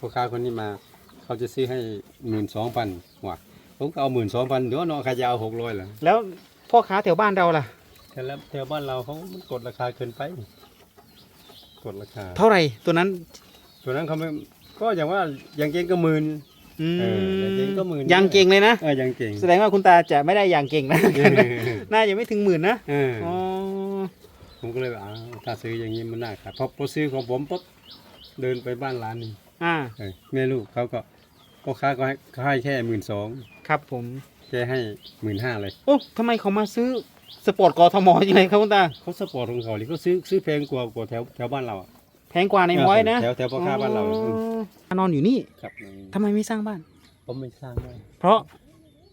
พ่อค้าคนนี้มา เขาจะซื้อให้หมื่นสองพันว่ะผมก็เอาหมื่นสองพันเดี๋ยวเนาะใครจะเอาหกร้อยล่ะแล้วพ่อค้าแถวบ้านเราล่ะแต่แล้วแถวบ้านเราเขามันกดราคาเกินไป กดราคาเท่าไหร่ตัวนั้นตัวนั้นเขาไม่ก็อย่างว่าอย่างเก่งก็หมื่นอืมเอออย่างเก่งก็หมื่นยังเก่งเลยนะเอออย่างเก่งแสดงว่าคุณตาจะไม่ได้อย่างเก่งนะ น่าจะไม่ถึงหมื่นนะเอออ๋อผมก็เลยว่าอ้าวถ้าซื้ออย่างนี้มันน่าขายพอพอซื้อของผมปุ๊บเดินไปบ้านร้านหนึง อ่า เออแม่ลูกเขาก็พ่อค้าก็ให้เขาให้แค่หมื่นสองครับผม แกให้หมื่นห้าเลยโอ้ทำไมเขามาซื้อสปอร์ตกทมยังไงครับคุณตา เขาสปอร์ตของเขาเลยเขาซื้อซื้อแพงกว่ากว่าแถวแถวบ้านเราอะ แพงกว่าในม้อยนะแถวแถวพ่อค้าบ้านเรา อ๋อนอนอยู่นี่ครับทำไมไม่สร้างบ้าน ผมไม่สร้างได้เพราะ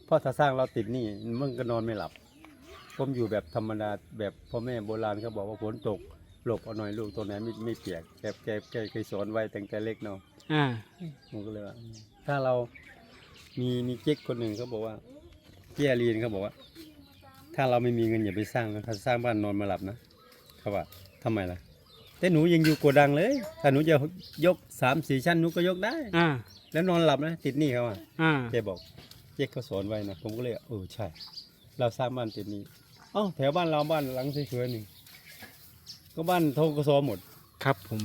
เพราะถ้าสร้างเราติดหนี่มันก็นอนไม่หลับ ผมอยู่แบบธรรมดาแบบพ่อแม่โบราณเขาบอกว่าฝนตกหลบเอาหน่อยลูกตัวไหนไม่ไม่เปียกแกแกแกเคยสอนไว้ตั้งแต่เล็กเนาะ อ่าผมก็เลยว่าถ้าเรามีมีเจ๊กคนหนึ่งเขาบอกว่าเจียรีนเขาบอกว่า ถ้าเราไม่มีเงินอย่าไปสร้างนะถ้าสร้างบ้านนอนไมาหลับนะเขาว่าทำไมล่ะ แต่หนูยังอยู่โกดังเลย ถ้าหนูจะยกสามสี่ชั้นหนูก็ยกได้อ่าแล้วนอนหลับนะติดหนี่เขาอะอ่าแกบอกเจ๊กเขาสอนไว้นะผมก็เลยเออใช่ เราสร้างบ้านติดหนี้เอ้าแถวบ้านเราบ้านหลังสวยๆหนึ่งก็บ้านโทกสหมด ครับผม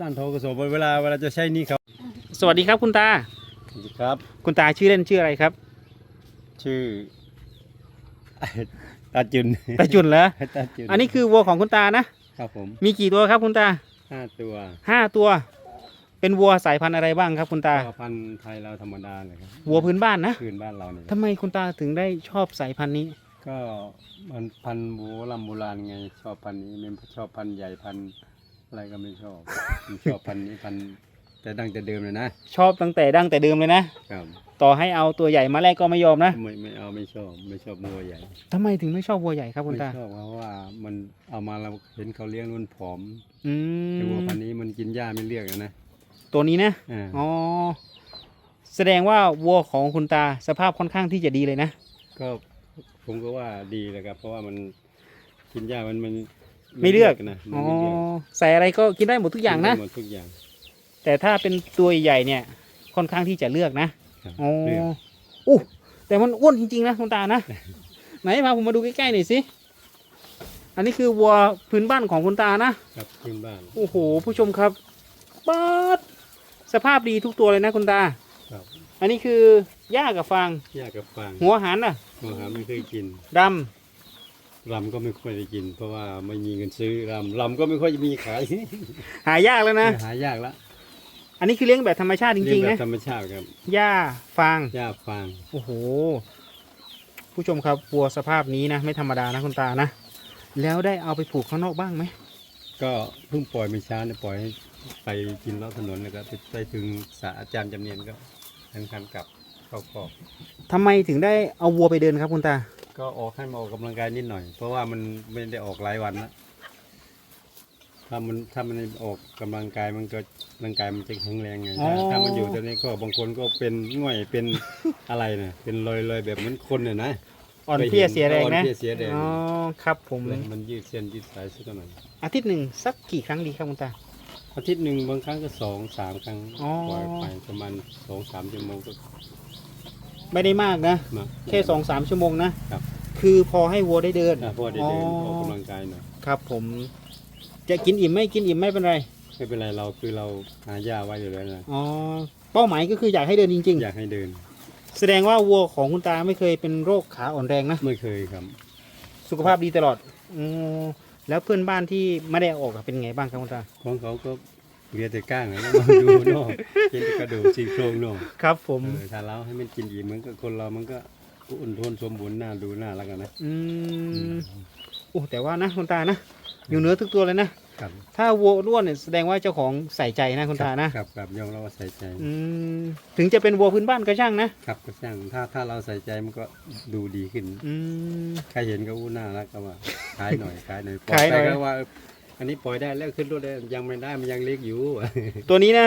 บ้านโทกสเวลาเวลาจะใช้หนี่เขาสวัสดีครับคุณตาครับ คุณตาชื่อเล่นชื่ออะไรครับ ชื่อ ตาจุนตาจุนเหรอตาจุนอันนี้คือวัวของคุณตานะครับผมมีกี่ตัวครับคุณตาห้าตัวห้าตัว เป็นวัวสายพันธุ์อะไรบ้างครับ คุณตาก็พันธุ์ไทยเราธรรมดาเลยครับวัวพื้นบ้านนะพื้นบ้านเราเนี่ยทำไมคุณตาถึงได้ชอบสายพันธุ์นี้ ก็มันพันธุ์โบราณโบราณไงชอบพันธุ์นี้ไม่ชอบพันธุ์ใหญ่พันธุ์ อะไรก็ไม่ชอบผมชอบพันธุ์นี้พันธุ์แต่ดั้งแต่เดิมเลยนะชอบตั้งแต่ดั้งแต่เดิมเลยนะ ครับต่อให้เอาตัวใหญ่มาแรกก็ไม่ยอมนะไม่ไม่เอาไม่ชอบไม่ชอบวัวใหญ่ทำไมถึงไม่ชอบวัวใหญ่ครับคุณไม่ตา ชอบเพราะว่ามันเอามาเราเห็นเขาเลี้ยงแล้วมันผอมอืแต่วัวมพันธุ์นี้มันกินหญ้าไม่เลือกอะนะตัวนี้นะ อ่าอ๋อ แสดงว่าวัวของคุณตาสภาพค่อนข้างที่จะดีเลยนะ ก็ผมก็ว่าดีเลยครับ เพราะว่ามันกินหญ้ามันมัน ไม่เลือกนะมัอ๋นอไม่เลือกใส่อะไรก็กินได้หมดทุกอย่างนะกิได้หมดทุกอย่าง แต่ถ้าเป็นตัวใหญ่เนี่ย ค่อนข้างที่จะเลือกนะครับอ๋อเลือกอู้แต่มันอ้วนจริงๆนะคุณตานะไหนพาผมมาดูใกล้ๆหน่อยสิอันนี้คือวัวพื้นบ้านของคุณตานะครับพื้นบ้านโอ้โห ผู้ชมครับปัดสภาพดีทุกตัวเลยนะคุณตาครับอันนี้คือหญ้ากับฟางหญ้ากับฟางหัวหันน่ะมหาไม่เคยกินด รำก็ไม่ค่อยได้กิน เพราะว่าไม่มีเงินซื้อรำรำก็ไม่ค่อยมีขายำหายากแล้วนะ หายากละอันนี้คือเลี้ยงแบบธรรมชาติจเลี้ยริงงๆแบนะบธรรมชาติครับหญ้าฟางหญ้าฟางโอ้โห ผู้ชมครับวัวสภาพนี้นะ ไม่ธรรมดานะคุณตานะ แล้วได้เอาไปผูกข้างนอกบ้างไหมก็เพิ่งปล่อยไม่ช้าเนี่ยปล่อยให้ไปกินรอบถนนแล้วก็ไปไปถึงสาอาจารย์จำเนียนก็ทั้งคันกลับเข้าคอกทำไมถึงได้เอาวัวไปเดินครับคุณตา ก็ออกให้มาออกกำลังกายนิดหน่อย เพราะว่ามันไม่ได้ออกหลายวันแล้วถ้ามันถ้ามันออกกำลังกายมันก็ร่างกายมันจะแข็งแรงไงอ๋อ ถ้ามันอยู่ตรงนี้ก็บางคนก็เป็นง่อยเป็นอะไรนะเป็นลอยลอยๆแบบเหมือนคนเนี่ยนะอ่อนเพลียเสียแรงอ่อนะเพลียเสียแรงอ๋อครับผมเลยมันยืดเส้นยืดสายสักหน่อยอาทิตย์หนึ่งสักกี่ครั้งดีครับคุณตา อาทิตย์หนึ่งบางครั้งก็สองสามครั้งอ๋อ ปล่อยไปประมาณสองสามชั่วโมงก็ ไม่ได้มากนะ มา แค่สองสามชั่วโมงนะครับ คือพอให้วัวได้เดินอะพอได้เดินออกกำลังกายหน่อยครับ ผม จะกินอิ่มไม่กินอิ่มไม่เป็นไรไม่เป็นไรเราคือเราหาหญ้าไว้อยู่แล้วนะอ๋อเป้าหมายก็คืออยากให้เดินจริงอยากให้เดินๆ แสดงว่าวัวของคุณตาไม่เคยเป็นโรคขาอ่อนแรงนะ ไม่เคยครับ สุขภาพดีตลอดอมแล้วเพื่อนบ้านที่ไม่ได้ออกอะเป็นไงบ้างครับคุณตาของเขาก็ เหลือแต่ก้างแล้วมาดูเนอกกินแต่กระดูกซี่โครงเนอกครับผม เออถ้าเราให้มันกินอิ่มเหมือนกับคนเรามันก็อุ่นทนสมบูรณ์น่าดูน่ารักอะนะอืมโอ้แต่ว่านะคุณตานะ อยู่เหนือทุกตัวเลยนะ ครับถ้าวัวร่วนเนี่ยแสดงว่าเจ้าของใส่ใจนะคุณตานะ ครับครับยอมรับว่าใส่ใจ อืม ถึงจะเป็นวัวพื้นบ้านก็ช่างนะ ครับก็ช่างถ้าถ้าเราใส่ใจมันก็ดูดีขึ้นอืม ใครเห็นก็อู้น่ารักก็ว่าขายหน่อยขายหน่อยขายหน่อยปล่ไปก็ว่า อันนี้ปล่อยได้แล้วขึ้นรถได้ยังไม่ได้มันยังเล็กอยู่ ตัวนี้นะ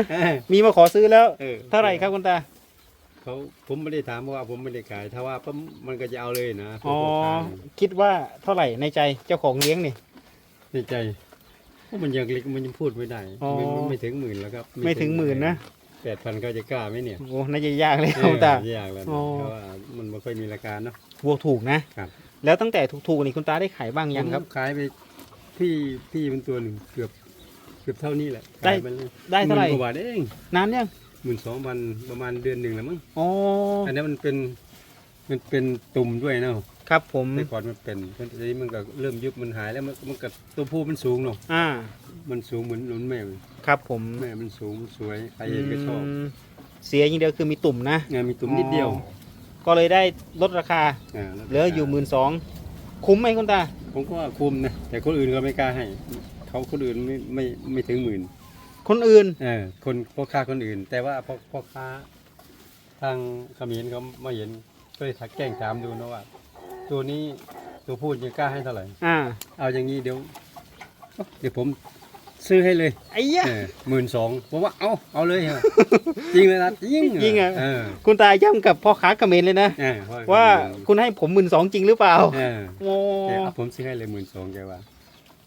มีมาขอซื้อแล้วออ เท่าไหร่ครับคุณตา เขาผมไม่ได้ถามเพราะว่าผมไม่ได้ขายถ้าว่าปั๊มมันก็จะเอาเลยนะพวกอ๋อพ่อค้าคิดว่าเท่าไหร่ในใจเจ้าของเลี้ยงนี่ ในใจเพราะมันยังเล็กมันยังพูดไม่ได้อ๋อไม่ไม่ไม่ถึงหมื่นแล้วครับไม่ถึงหมื่นนะแปดพันก็จะกล้าไหมเนี่ยโอ้น่าจะยากเลยครับคุณตา เออยากแล้วโอ้นะเพราะว่ามันไม่ค่อยมีราคาเนาะ วัวถูกนะ ครับ แล้วตั้งแต่ถูกๆนี่คุณตาได้ขายบ้างยังครับ ผมขายไป พี่พี่เป็นตัวหนึ่งเกือบเกือบเท่านี้แหละได้ขายปลยได้เท่าไหร่ มื่นกว่าบาทเองนานยังหมื่นสองพันประมาณเดือนหนึ่งแล้วมั้งอ๋ออันนี้มันเป็นมันเป็นตุ่มด้วยเนาะครับผมแต่ก่อนมันเป็นตอนนี้มันก็เริ่มยุบมันหายแล้วมันมันก็ตัวผู้มันสูงเนาะอ่ามันสูงเหมือนหนุนแม่เลยครับผมแม่มันสูงสวยใครเห็นก็ชอบมเสียอย่างเดียวคือมีตุ่มนะ งานมีตุ่มนิดเดียวอ๋อก็เลยได้ลดราคาาแล้วเหลืออยู่หมื่นสอง คุ้มไหมคุณตา ผมก็ว่าคุ้มนะแต่คนอื่นก็ไม่กล้าให้เขาคนอื่นไม่ไม่ไม่ถึงหมื่นคนอื่น เออคนพ่อค้าคนอื่น แต่ว่าพ่อพ่อค้า ทางเขมิ้นเขามาเห็นก็เลยทักแกล้งถามดูนะว่า ตัวนี้ตัวพูดยังกล้าให้เท่าไหร่อ่า เอาอย่างนี้เดี๋ยว เดี๋ยวผม ซื้อให้เลยไอ้ยะหมื่นสองผมว่าเอาเอาเลยเหรอจริงเลยนะจริงจริงเหรอเออคุณตาย้ำกับพ่อค้าเขมรเลยนะเออเพระว่าคุณให้ผมหมื่นสองจริงหรือเปล่าเออโอ้แกเอาผมซื้อให้เลยหมื่นสองแกว่า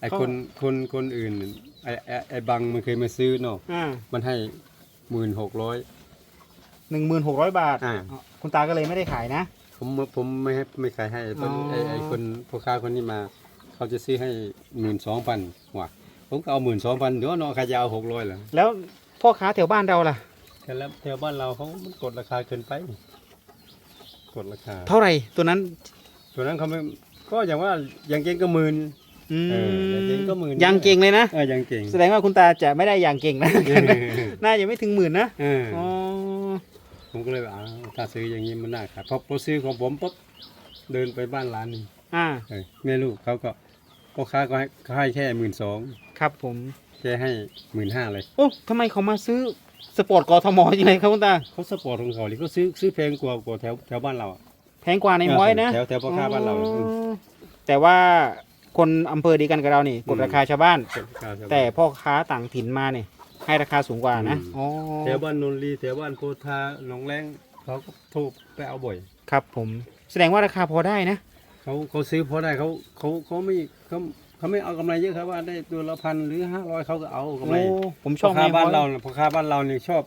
ไอ้เขาคนคนคนอื่นไอ้ไอ้ไอ้บังมันเคยมาซื้อเนาะอ่ามันให้หมื่นหกร้อยหนึ่งหมื่นหกร้อยบาทอ่าคุณตาก็เลยไม่ได้ขายนะ ผมผมไม่ให้ไม่ขายให้เพราะอ๋อไอ้ไอ้คนพ่อค้าคนนี้มา เขาจะซื้อให้หมื่นสองพันว่ะ ผมก็เอาหมื่นสองพันเดี๋ยวเนาะใครจะเอาหกร้อยเหรอแล้วพ่อค้าแถวบ้านเราล่ะ แต่แล้วแถวบ้านเราเขามันกดราคาเกินไป กดราคาเท่าไหร่ตัวนั้นส่วนนั้นเขาไม่ก็อย่างว่าอย่างเก่งก็หมื่น อืเอออย่างเก่งก็หมื่นยังเก่งเลยนะ เอออย่างเก่งแสดงว่าคุณตาจะไม่ได้อย่างเก่งนะเออน่าจะไม่ถึงหมื่นนะเอออ๋อผมก็เลยว่าอ้าวถ้าซื้ออย่างนี้มันน่าขายพอพอซื้อของผมปุ๊บเดินไปบ้านร้านหนึงอ่า เออแม่ลูกเขาก็พ่อค้าก็ให้เขาให้แค่หมื่นสอง ครับผมแกให้หมื่นห้าเลยโอ้ทำไมเขามาซื้อสปอร์ตกทมจริงเลยครับคุณตาเขาสปอร์ตของเขาเลยเขาซื้อซื้อแพงกว่ากว่าแถวแถวบ้านเราอะแพงกว่าในม้อยนะแถวแถวพ่อค้าบ้านเราอ๋ออืมแต่ว่าคนอำเภอเดียวกันกับเรานี่กดอืมราคาชาวบ้านแถวพ่อค้าชาวบ้าน แต่พ่อค้าต่างถิ่นมาเนี่ยให้ราคาสูงกว่านะอืมอ๋อแถวบ้านนนทรีแถวบ้านโพธาหนองแรงเขาก็โทรไปเอาบ่อย ครับผม แสดงว่าราคาพอได้นะเขาเขาซื้อเพราะได้เขาเขาเขาไม่เขา เขาไม่เอากำไรเยอะครับว่าได้ตัวละพันหรือห้าร้อยเขาก็เอากำไรโอ้ผมชพ่ออบค้าในบ้านม้อยเราน่ะพ่อค้าบ้านเราเนี่ยชอบ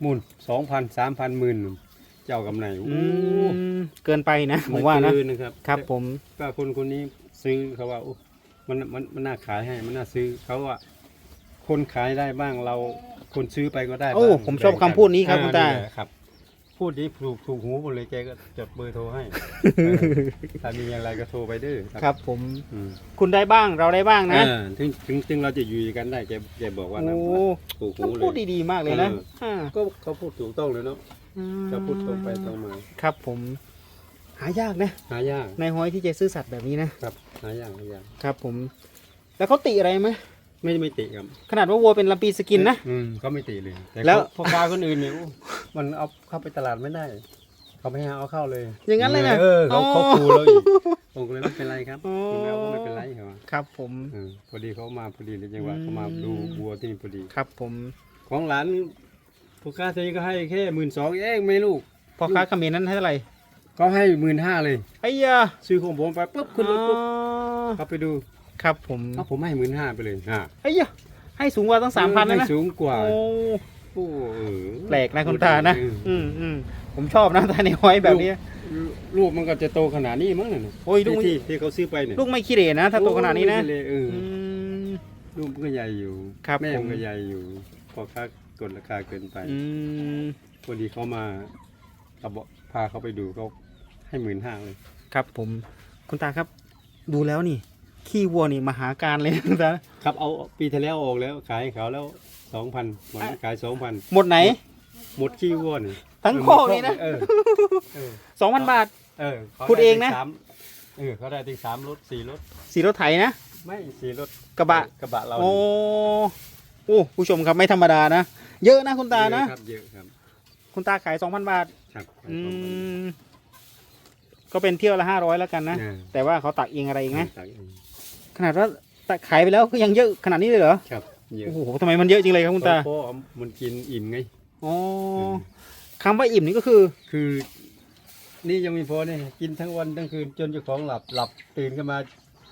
หมุนสองพันสามพันหมื่นเจ้ากำไรโอ้อืมเกินไปนะผมว่านะไเกินะครับครับผมก็คนคนนี้ซื้อเขาว่าโอ้มันมันมันน่าขายให้มันน่าซื้อเขาว่าคนขายได้บ้างเราคนซื้อไปก็ได้โอ้บ้างผมชอบคำพูดนี้ครับอ่คุณตานี่แหละครับ พูดนี้ถูกถูกหูหมดเลยแกก็จดเบอร์โทรให้ เออถ้ามีอะไรก็โทรไปเด้อครับผมอืมคุณได้บ้างเราได้บ้างนะเออถึงถึงถึงเราจะอยู่กันได้แกแกบอกว่าโอ้นะถูกหูมันเลพูดย ดีๆมากเลยนะเออาก็เขาพูดถูกต้องเลยเนาะอืมเขาพูดตรงไปตรงมา ครับผม หายากนะหายากในายห้อยที่จะซื่อสัตย์แบบนี้นะครับหายากหายาก ครับผม แล้วเขาติอะไรไหม ไม่ไม่ติครับขนาดว่าวัวเป็นลำปีสกินนะ อืมเขาไม่ติเลย แต่แล้วพ่อค้าคนอื่นเนี่ยโอ้มันเอาเข้าไปตลาดไม่ได้ เขาไม่ให้เอาเข้าเลยอย่างนั้นเลยนะเออเขาอ๋อเขาคูเราอีกผมก็เลยไม่เป็นไรครับอ๋อคุณแม่ก็ไม่เป็นไรเหรอครับผมเออพอดีเขามาพอดีเลยจังหวะอืมเขามาดูบัวที่นี่พอดี ครับผมของหลานพ่อค้าตัวนี้ก็ให้แค่หมื่นสองเองไม่ลูกพ่อค้าเขมรนั้นให้เท่าไหร่ก็ให้หมื่นห้าเลย ไอ้ยาซื้อของผมไปปุ๊บขึ้นรถปุ๊บอ๋อเขาไปดู ครับผมเอาผมให้หมื่นห้าไปเลยอะไอ้ยาให้สูงกว่าตั้งสามพันนะให้นะสูงกว่าโอ้โอ้เออแปลกนะคุณตานะเอออืมอืมผมชอบนะตาในห้อยแบบนี้ ลูกมันก็จะโตขนาดนี้มั้งเนี่ยโอ้ยลูกที่ที่ที่เขาซื้อไปเนี่ยลูกไม่ขี้เหร่นะ ถ้าโตขนาดนี้นะโอ้ยเลยเอออืมลูกมันก็ใหญ่อยู่ครับแม่ผมัมนก็ใหญ่อยู่ พอค่ากดราคาเกินไปอืมพอดีเขามาเขาบอกพาเขาไปดูเขาให้หมื่นห้าเลย ครับผมคุณตาครับ ดูแล้วนี่ ขี้วัวนี่มหาการเลยนะคุณตาครับเอาปีที่แล้วออกแล้วขายให้เขาแล้วสองพันวันนั้นขายสองพันหมดไหน หมดขี้วัวนี่ทั้งโคอกนี่นะเออเออสองพันบาท เออขาพูดเองนะ ไถึสามเออเขาได้ถึงสามรถสี่รถสีรถไถนะ ไม่สี่รถกระบะ กระบะเราโอ้โอ้ผู้ชมครับไม่ธรรมดานะ เยอะนะคุณตานะ เยอครับเยอะครับคุณตาขายสองพันบาท ครับอืม ก็เป็นเที่ยวละห้าร้อยแล้วกันนะนะแต่ว่าเขาตักเองอะไรเองนะตักเอง ขนาดว่าตักขายไปแล้วก็ยังเยอะขนาดนี้เลยเหรอครับเยอะโอ้โหทำไมมันเยอะจริงเลยครับคุณตาเพราะเอามันกินอิ่มไงอ๋อมคำว่าอิ่มนี่ก็คือ คือ นี่ยังไมีพอเนี่ยกินทั้งวันทั้งคืนจนเจ้าของหลับหลับตื่นขึ้นมา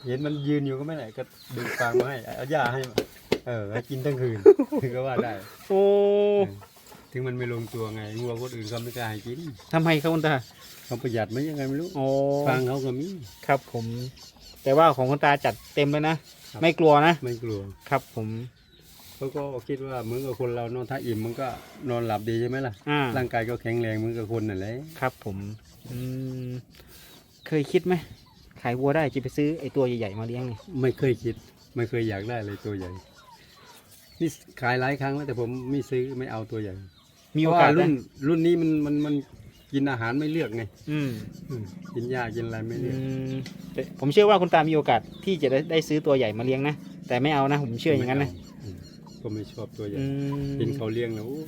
เห็นมันยืนอยู่ก็ไม่ไหนก็ดึงฟางมาให้เอาหญ้าให้มาเออให้กินทั้งคืนถือก็ว่าได้ โอ้ถถึงมันไม่ลงตัวไงงัวคนอื่นเขาไม่กล้าให้กินทำไมครับคุณตาเขาประหยัดไหมยังไงไม่รู้โอ้ฟังเขาก็มีครับผม แต่ว่าของคุณตาจัดเต็มเลยนะ ครับ ไม่กลัวนะ ไม่กลัวครับผมเขาก็คิดว่าเหมือนกับคนเรานอนถ้าอิ่มมันก็นอนหลับดีใช่ไหมล่ะ อ่าร่างกายก็แข็งแรงเหมือนกับคนนั่นแหละครับผมอืมเคยคิดไหมขายวัวได้จะไปซื้อไอ้ตัวใหญ่ๆมาเลี้ยงนี่ไม่เคยคิด ไม่เคยอยากได้เลยตัวใหญ่นี่ขายหลายครั้งแล้วแต่ผมไม่ซื้อไม่เอาตัวใหญ่มีโอกาสเพระว่นะรุ่นรุ่นนี้มันมันมัน กินอาหารไม่เลือกไงอืมอืมกินหญ้ากินอะไรไม่อืเลือกมแต่ผมเชื่อว่าคุณตามีโอกาสที่จะได้ได้ซื้อตัวใหญ่มาเลี้ยงนะ แต่ไม่เอานะ ผมเชื่ออย่างนั้นนะอืมก็ไม่ชอบตัวใหญ่อืมกินเขาเลี้ยงแล้วโอ้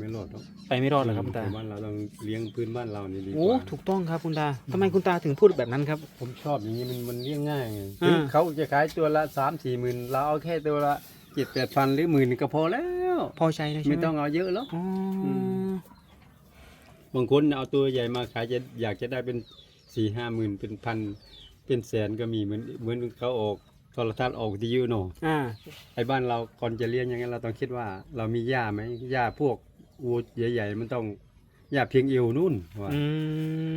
ไม่รอดหรอกไปไม่รอดเหรอครับคุณตาแต่บ้านเราต้องเลี้ยงพื้นบ้านเรานี่ดีกโอ้ ว่า ถูกต้องครับคุณตาทำไมคุณตาถึงพูดแบบนั้นครับ ผมชอบอย่างนี้มันมันเลี้ยงง่ายไงอ่า ถึงเขาจะขายตัวละสามสี่หมื่นเราเอาแค่ตัวละเจ็ดแปดพันหรือหมื่นก็พอแล้ว พอใจเลยใช่ไหมไม่ต้องเอาเยอะหรอก อ๋ออม บางคนเอาตัวใหญ่มาขายจะอยากจะได้เป็นสี่ห้าหมื่นเป็นพันเป็นแสนก็มีเหมือนเหมือนเขาออกโทรทัศน์ออกที่ยูโนอ่าไอ้บ้านเราก่อนจะเลี้ยงอยังไงเราต้องคิดว่า เรามีหญ้าไหมหญ้าพวกวัวใหญ่ๆมันต้องหญ้าเพียงเอวนู่นว่าอื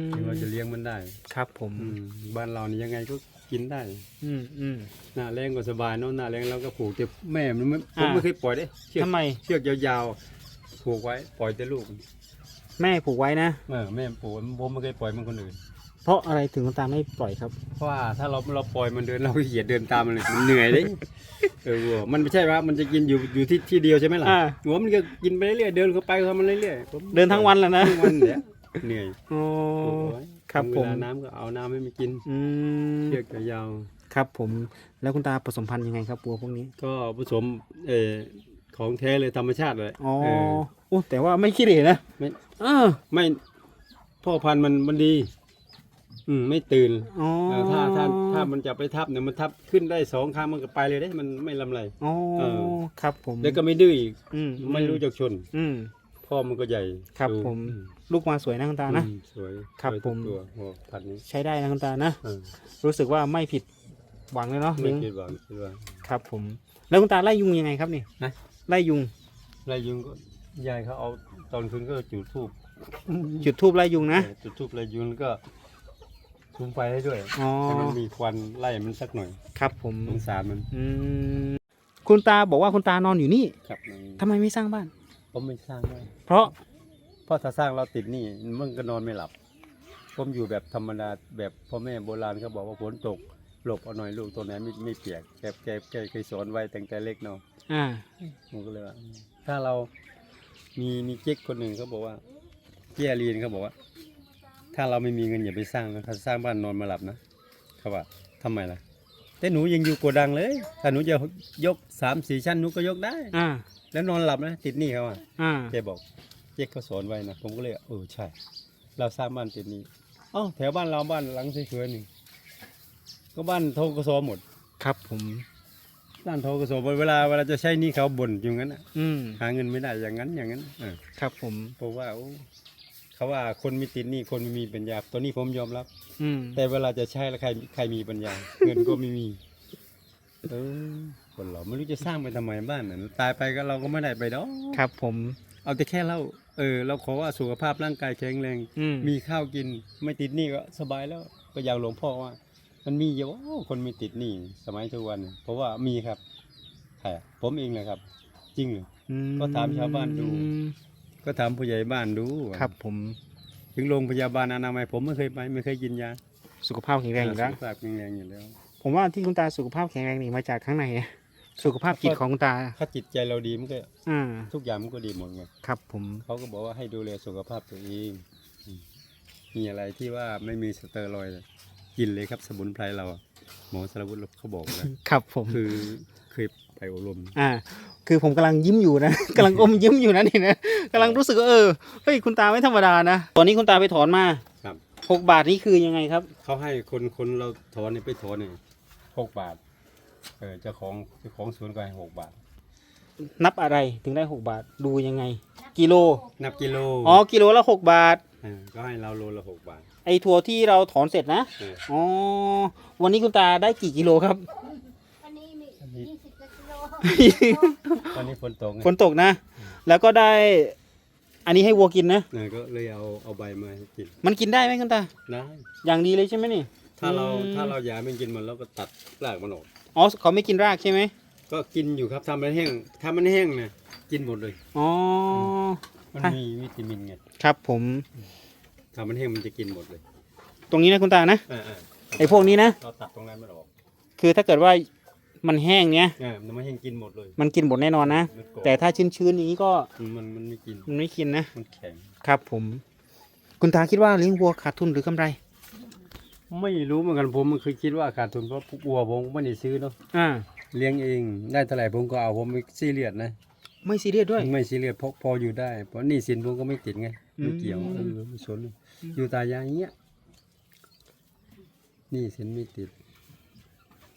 มถึงเราจะเลี้ยงมันได้ ครับผมอืมบ้านเรานี่ยังไงก็กินได้ อืมอืม หน้าแรงก็สบายเนาะหน้าแรงเราก็ผูกแต่แม่มันไม่ผมอ่า ไม่เคยปล่อยเด้เชือกทำไมเชือกยาวๆผูกไว้ปล่อยแต่ลูก แม่ผูกไว้นะ เออแม่ผูกผมไม่เคยปล่อยมันคนอื่น เพราะอะไรถึงคุณตาไม่ปล่อยครับ เพราะว่าถ้าเราเราปล่อยมันเดินเราเหยียดเดินตามมันเลยมันเหนื่อยเลยเออวัวมันไม่ใช่ว่ามันจะกินอยู่อยู่ที่ที่เดียวใช่ไหมล่ะอ่า หัวมันก็กินไปเรื่อยๆเดินเข้าไปเข้ามันเรื่อยๆผมเดินทั้งวันแล้วนะทั้งวันเนี่ยเหนื่อยโอ้ปลูกเอาไว้ครับถึงผมเวลาน้ำก็เอาน้ำให้มันกินอืมเชือกยาวครับผมแล้วคุณตาผสมพันธุ์ยังไงครับวัวพวกนี้ๆก็ผสมเออของแท้เลยธรรมชาติเลยอ๋อ เออ โอ้แต่ว่าไม่ขี้เหร่นะไม่เออไม่พ่อพันธุ์มันมันดี อืม ไม่ตื่นอ๋อเออถ้าถ้าถ้ามันจะไปทับเนี่ยมันทับขึ้นได้สองครั้งมันก็ไปเลยได้มันไม่ลำไรอ๋อเออครับผมแล้วก็ไม่ดื้ออีกอืมไม่รู้จักชน อืม พ่อมันก็ใหญ่ครับดูผมอืลูกมาสวยนะคุณตานะ อืมสวยครับสวยทุกผม ตัวหัวพันธุ์นี้ใช้ได้นะคุณตานะเออรู้สึกว่าไม่ผิดหวังเลยเนาะไม่เลี้ยงคิดว่าคิดว่า ครับผม แล้วคุณตาไล่ยุงยังไงครับนี่นะ ไล่ยุงไรยุงก็ ยายเขาเอาตอนคืนก็จุดธูปจุดทูบไล่ยุงนะเออจุดธูปไรยุงแล้วก็คุมไฟให้ด้วยอ๋อ ให้มันมีควันไล่มันสักหน่อยครับผมสงสารมันอืมคุณตาบอกว่าคุณตานอนอยู่นี่ครับทำไมไม่สร้างบ้าน ผมไม่สร้างได้เพราะเพราะถ้าสร้างเราติดหนี่มันก็นอนไม่หลับ ผมอยู่แบบธรรมดาแบบพ่อแม่โบราณเขาบอกว่าฝนตกหลบเอาหน่อยลูกตัวไหนไม่ไม่เปียกแกแกแกเคยสอนไว้ตั้งแต่เล็กเนาะ อ่า ผมก็เลยว่าถ้าเรา มีมีเจ๊กคนหนึ่งเขาบอกว่าเจียรีนเขาบอกว่า ถ้าเราไม่มีเงินอย่าไปสร้างนะถ้าสร้างบ้านนอนไมาหลับนะเขาว่าทำไมล่ะ แต่หนูยังอยู่โกดังเลยถ้าหนูจะยกสามสี่ชั้นหนูก็ยกได้อ่าแล้วนอนหลับนะติดหนี้เขาอะอ่าแกบอกเจ๊กเขาสอนไว้นะผมก็เลยเออใช่ เราสร้างบ้านติดหนี้เอ้าแถวบ้านเราบ้านหลังสวยๆนี่ก็บ้านโทกสหมด ครับผม บ้านโทกสเวลาเวลาจะใช้หนี้เขาบ่นอยู่งั้นน่ะอืมหาเงินไม่ได้อย่างนั้นอย่างนั้นเออครับผม เพราะว่าโอ้เขาว่าคนมีติดหนี้คนไม่มีปัญญาตัวนี้ผมยอมรับ อืมแต่เวลาจะใช้แล้วใครใครมีปัญญา เงินก็ไม่มีเออคนเราไม่รู้จะสร้างไปทำไมบ้านน่ะตายไปก็เราก็ไม่ได้ไปดอกครับผม เอาแต่แค่เราเออ เราขอว่าสุขภาพร่างกายแข็งแรง อืมมีข้าวกินไม่ติดหนี้ก็สบายแล้วก็อย่างหลวงพ่อว่า มันมีเยอะคนมีติดหนี้สมัยทุกวันน่ะเพราะว่ามีครับใช่ผมเองเลยครับ จริงเลยอืก็ถามชาวบ้านดู ก็ถามผู้ใหญ่บ้านดูครับผมถึงโรงพยาบาลอนามัยผมไม่เคยไปไม่เคยกินยาสุขภาพแข็งแรงอยู่แล้ว สุขภาพแข็งแรงอยู่แล้ว ผมว่าที่คุณตาสุขภาพแข็งแรงนี่มาจากข้างในนะสุขภาพจิตของคุณตา ถ้าจิตใจเราดีมันก็อ่า ทุกอย่างมันก็ดีหมดไงครับผม เขาก็บอกว่าให้ดูแลสุขภาพตัวเองอืมมีอะไรที่ว่าไม่มีสเตอรอยด์ กินเลยครับสมุนไพรเราอะหมอสารวุฒิเขาบอกนะครับผมคือเคยไปอบรมอ่า คือผมกำลังยิ้มอยู่นะกำลังอมยิ้มอยู่นะนี่นะกำลังรู้สึกว่าเออเฮ้ยคุณตาไม่ธรรมดานะตอนนี้คุณตาไปถอนมาครับหกบาทนี่คือยังไงครับเขาให้คนคนเราถอนเนี่ยไปถอนเนี่ยหกบาทเออเจ้าของเจ้าของสวนก็ให้หกบาท นับอะไรถึงได้หกบาทดูยังไง กิโล นับกิโลอ๋อกิโลละหกบาทเออก็ให้เราโลละหกบาทไอ้ถั่วที่เราถอนเสร็จนะเอออ๋อ วันนี้คุณตาได้กี่กิโลครับ วันนี้มีอันนี้ยี่สิบกว่ากิโลตอนนี้ฝนตกไงฝนตกนะ แล้วก็ได้ อันนี้ให้วัวกินนะนะก็เลยเอาเอาใบมาให้กินมันกินได้ไหมคุณตา ได้อย่างดีเลยใช่ไหมนี่ ถ้าเราอืม ถ้าเราอยากให้มันกินมันเราก็ตัดรากมันออกอ๋อเขาไม่กินรากใช่ไหมก็กินอยู่ครับทำมันแห้งถ้ามันแห้งนะกินหมดเลย อ๋อ มันค่ะ มีวิตามินไงครับผม ถ้ามันแห้งมันจะกินหมดเลยตรงนี้นะคุณตานะ อ่าๆไอ้พวกนี้นะ เราตัดตรงนั้นมันออกคือถ้าเกิดว่ามันแห้งเนี้ยอ่ามันไม่แห้งกินหมดเลยมันกินหมดแน่นอนนะ มันกรอบแต่ถ้าชื้นๆอย่างนี้ก็มันมันไม่กิน มันไม่กินนะ มันแข็ง ครับผม คุณตาคิดว่าเลี้ยงวัวขาดทุนหรือกำไร ไม่รู้เหมือนกันผมมันเคยคิดว่าขาดทุนเพราะวัวผมไม่ได้ซื้อเนาะอ่า เลี้ยงเองได้เท่าไหร่ผมก็เอาผมไม่ซีเรียสนะ ไม่ซีเรียสด้วย ไม่ซีเรียสเพราะพออยู่ได้ เพราะหนี่สินผมก็ไม่ติดไง ไม่เกี่ยวอืมเออไม่สนอยู่ตายางเงี้ยหนี่สินไม่ติด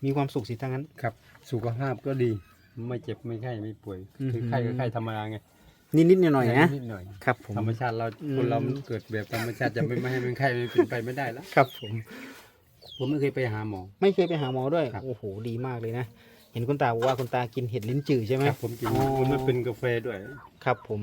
มีความสุขสิทั้งนั้น ครับ สุขภาพก็ดี ไม่เจ็บไม่ไข้ไม่ป่วยอือหือ คือไข้ก็ไข้ธรรมดาไงนิดๆหน่อยๆนะ นิดหน่อย ครับผม ธรรมชาติเราอืม คนเรามันเกิดแบบธรรมชาติจะไม่ไม่ให้มันไข้มันเป็นไปไม่ได้แล้วครับผม ผมไม่เคยไปหาหมอ ไม่เคยไปหาหมอด้วย ครับ โอ้โห ดีมากเลยนะ เห็นคุณตาบอกว่าคุณตากินเห็ดลิ้นจื่อใช่ไหม ครับผมกินอ๋อมันเป็นกาแฟด้วย ครับผม